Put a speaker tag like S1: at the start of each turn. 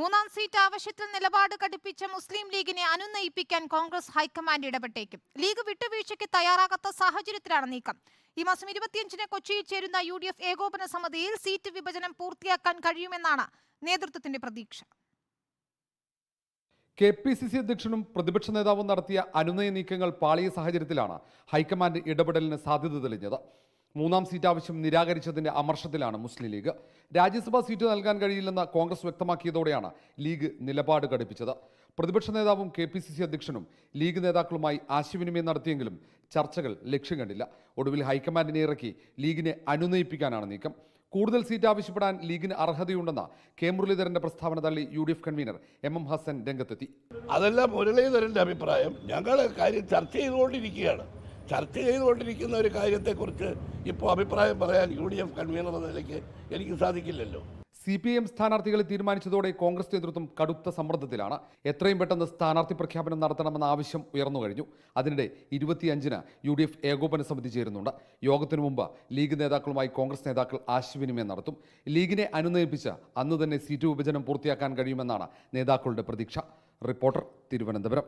S1: മൂന്നാം സീറ്റ് ആവശ്യത്തിൽ നിലപാട് കടുപ്പിച്ച മുസ്ലിം ലീഗിനെ അനുനയിപ്പിക്കാൻ കോൺഗ്രസ് ഹൈക്കമാൻഡ് ഇടപെട്ടേക്കും. ലീഗ് വിട്ടുവീഴ്ചയ്ക്ക് തയ്യാറാകാത്ത സാഹചര്യത്തിലാണ് നീക്കം. ഈ മാസം ഇരുപത്തിയഞ്ചിന് കൊച്ചിയിൽ ചേരുന്ന യു ഏകോപന സമിതിയിൽ സീറ്റ് വിഭജനം പൂർത്തിയാക്കാൻ കഴിയുമെന്നാണ് നേതൃത്വത്തിന്റെ പ്രതീക്ഷ.
S2: കെ പി സി സി അധ്യക്ഷനും പ്രതിപക്ഷ നേതാവും നടത്തിയ അനുനയ നീക്കങ്ങൾ പാളിയ സാഹചര്യത്തിലാണ് ഹൈക്കമാൻഡ് ഇടപെടലിന് സാധ്യത തെളിഞ്ഞത്. മൂന്നാം സീറ്റ് ആവശ്യം നിരാകരിച്ചതിന്റെ അമർഷത്തിലാണ് മുസ്ലിം ലീഗ്. രാജ്യസഭാ സീറ്റ് നൽകാൻ കഴിയില്ലെന്ന് കോൺഗ്രസ് വ്യക്തമാക്കിയതോടെയാണ് ലീഗ് നിലപാട് ഘടിപ്പിച്ചത്. പ്രതിപക്ഷ നേതാവും കെ പി സി സി അധ്യക്ഷനും ലീഗ് നേതാക്കളുമായി ആശയവിനിമയം നടത്തിയെങ്കിലും ചർച്ചകൾ ലക്ഷ്യം കണ്ടില്ല. ഒടുവിൽ ഹൈക്കമാൻഡിനെ ഇറക്കി ലീഗിനെ അനുനയിപ്പിക്കാനാണ് നീക്കം. കൂടുതൽ സീറ്റ് ആവശ്യപ്പെടാൻ ലീഗിന് അർഹതയുണ്ടെന്ന കെ മുരളീധരന്റെ പ്രസ്താവന തള്ളി U D F convener M M Hasan രംഗത്തെത്തി.
S3: അതല്ല മുരളീധരന്റെ അഭിപ്രായം. ഞങ്ങൾ കാര്യം ചർച്ച ചെയ്തുകൊണ്ടിരിക്കുകയാണ്. ചർച്ച ചെയ്തുകൊണ്ടിരിക്കുന്ന ഒരു കാര്യത്തെക്കുറിച്ച് ഇപ്പോൾ അഭിപ്രായം പറയാൻ യു ഡി എഫ് കൺവീനർ എന്ന നിലയ്ക്ക് എനിക്ക് സാധിക്കില്ലല്ലോ.
S2: സി പി എം സ്ഥാനാർത്ഥികളെ തീരുമാനിച്ചതോടെ കോൺഗ്രസ് നേതൃത്വം കടുത്ത സമ്മർദ്ദത്തിലാണ്. എത്രയും പെട്ടെന്ന് സ്ഥാനാർത്ഥി പ്രഖ്യാപനം നടത്തണമെന്ന ആവശ്യം ഉയർന്നു കഴിഞ്ഞു. അതിനിടെ ഇരുപത്തിയഞ്ചിന് യു ഡി എഫ് ഏകോപന സമിതി ചേരുന്നുണ്ട്. യോഗത്തിനു മുമ്പ് ലീഗ് നേതാക്കളുമായി കോൺഗ്രസ് നേതാക്കൾ ആശയവിനിമയം നടത്തും. ലീഗിനെ അനുനയിപ്പിച്ച് അന്ന് തന്നെ സീറ്റ് വിഭജനം പൂർത്തിയാക്കാൻ കഴിയുമെന്നാണ് നേതാക്കളുടെ പ്രതീക്ഷ. റിപ്പോർട്ടർ തിരുവനന്തപുരം.